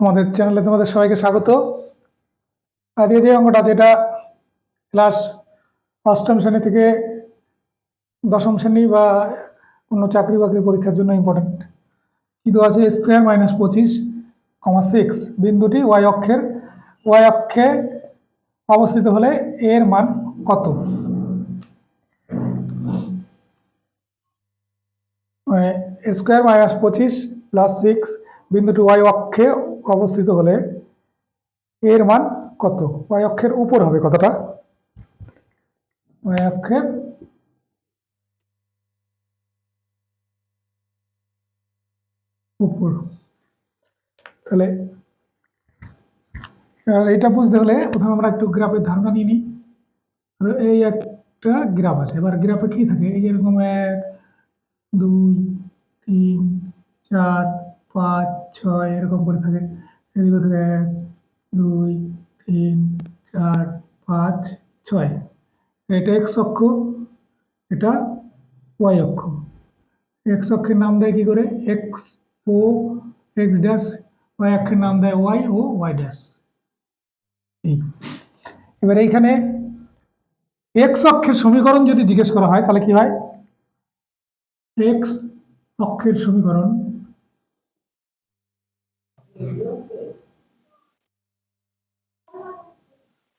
আমাদের চ্যানেলে তোমাদের সবাইকে স্বাগত। আজকে যে অঙ্কটা যেটা ক্লাস অষ্টম শ্রেণি থেকে দশম শ্রেণি বা অন্য চাকরি বাকরি পরীক্ষার জন্য ইম্পর্টেন্ট কিন্তু আছে? স্কোয়ার মাইনাস পঁচিশ কমা সিক্স বিন্দুটি ওয়াই অক্ষের ওয়াই অক্ষে অবস্থিত হলে এর মান কত? স্কোয়ার মাইনাস পঁচিশ প্লাস সিক্স বিন্দুটি ওয়াই অক্ষে অবস্থিত হলে এর মান কত? ওয়াই অক্ষের উপর হবে কতটা? ওয়াই অক্ষের উপর। তাহলে এটা বুঝতে হলে প্রথমে আমরা একটু গ্রাফের ধারণা নিয়ে নিই। এই একটা গ্রাফ আছে। এবার গ্রাফে কি থাকে? এই এরকম এক, দুই, তিন, চার পাঁচ, ছয়, এরকম করে থাকে এদিকে থাকে এক দুই, তিন, চার, পাঁচ, ছয়। এটা এক্স অক্ষ, এটা ওয়াই অক্ষ। এক্স অক্ষের নাম দেয় কি করে? এক্স ও এক্স ড্যাশ ওয়াই অক্ষের নাম দেয় ওয়াই ও ওয়াই ড্যাশ এই। এবার এইখানে এক্স অক্ষের সমীকরণ যদি জিজ্ঞেস করা হয়, তাহলে কি হয়? এক্স অক্ষের সমীকরণ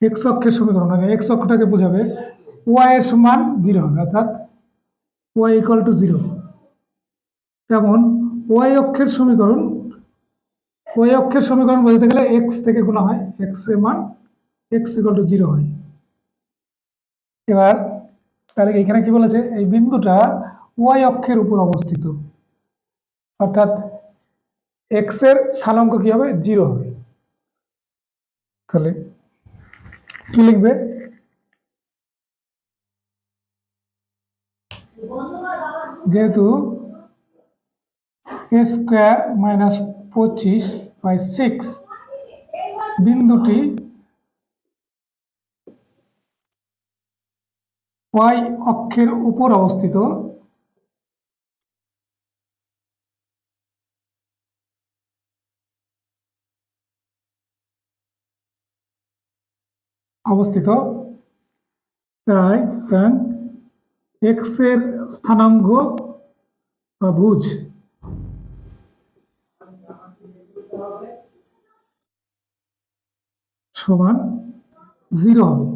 এক্স অক্ষের সমীকরণ মানে এক্স অক্ষটাকে বোঝাবে ওয়াই এর সমান জিরো হবে, অর্থাৎ ওয়াই ইকুয়াল টু জিরো যেমন ওয়াই অক্ষের সমীকরণ ওয়াই অক্ষের সমীকরণ বোঝাতে গেলে এক্স থেকে গুণা হয় এক্সের মান এক্স ইকুয়াল টু জিরো হয়। এবার তাহলে এখানে কি বলেছে? এই বিন্দুটা ওয়াই অক্ষের উপর অবস্থিত। অর্থাৎ এক্সের স্থানাঙ্ক কি হবে? জিরো হবে। তাহলে কি লিখবে? যেহেতু এ স্কোয়ার মাইনাস পঁচিশ বাই সিক্স বিন্দুটি ওয়াই অক্ষের উপর অবস্থিত অবস্থিত। তাই এক্সের স্থানাঙ্গ বা ভুজ সমান জিরো হবে।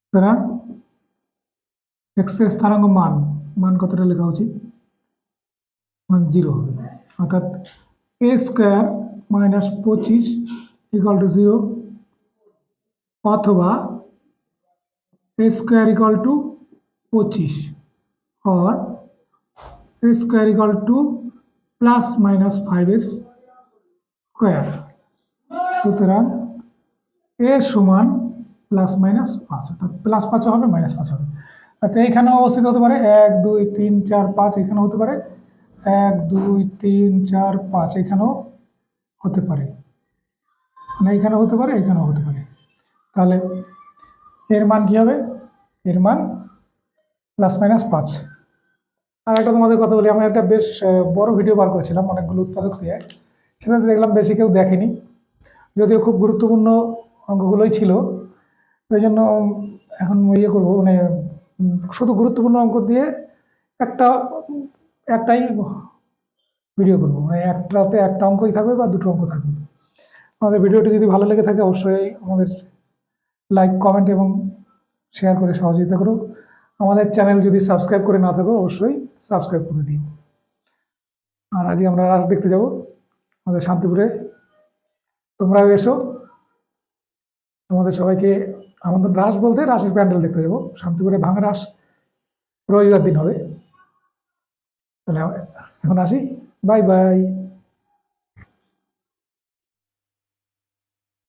সুতরাং এক্সের স্থানাঙ্ক মান মান কতটা লেখা উচিত? মান জিরো হবে। অর্থাৎ এ স্কোয়ার মাইনাস পঁচিশ ইকাল টু জিরো অথবা এ স্কোয়ার ইকাল টু পঁচিশ, or a square equal to plus minus 5 square সুতরাং এ সমান প্লাস মাইনাস পাঁচ, অর্থাৎ প্লাস পাঁচ হবে মাইনাস পাঁচ হবে। অর্থাৎ এইখানেও অবস্থিত হতে পারে এক, দুই, তিন, চার, পাঁচ এখানেও হতে পারে। এক, দুই, তিন, চার, পাঁচ এখানেও হতে পারে। মানে এইখানেও হতে পারে, এখানেও হতে পারে। তাহলে এর মান কি হবে? এর মান প্লাস মাইনাস পাঁচ। আর একটা তোমাদের কথা বলি, আমি একটা বেশ বড় ভিডিও বার করেছিলাম, অনেকগুলো উৎপাদক দিয়ে। সেটাতে দেখলাম বেশি কেউ দেখেনি, যদিও খুব গুরুত্বপূর্ণ অঙ্কগুলোই ছিল। ওই জন্য এখন ইয়ে করব মানে শুধু গুরুত্বপূর্ণ অঙ্ক দিয়ে একটা, একটাই ভিডিও করব। মানে একটাতে একটা অঙ্কই থাকবে বা দুটো অঙ্ক থাকবে। আমাদের ভিডিওটি যদি ভালো লেগে থাকে, অবশ্যই আমাদের লাইক কমেন্ট এবং শেয়ার করে সহযোগিতা করো। আমাদের চ্যানেল যদি সাবস্ক্রাইব করে না থাকো, অবশ্যই সাবস্ক্রাইব করে দিও। আর আজকে আমরা রাস দেখতে যাব আমাদের শান্তিপুরে। তোমরাও এসো। তোমাদের সবাইকে আমাদের রাস বলতে রাসের প্যান্ডেল দেখতে যাব। শান্তিপুরে ভাঙা রাস রবিবার দিন হবে। তাহলে এখন আসি। Bye bye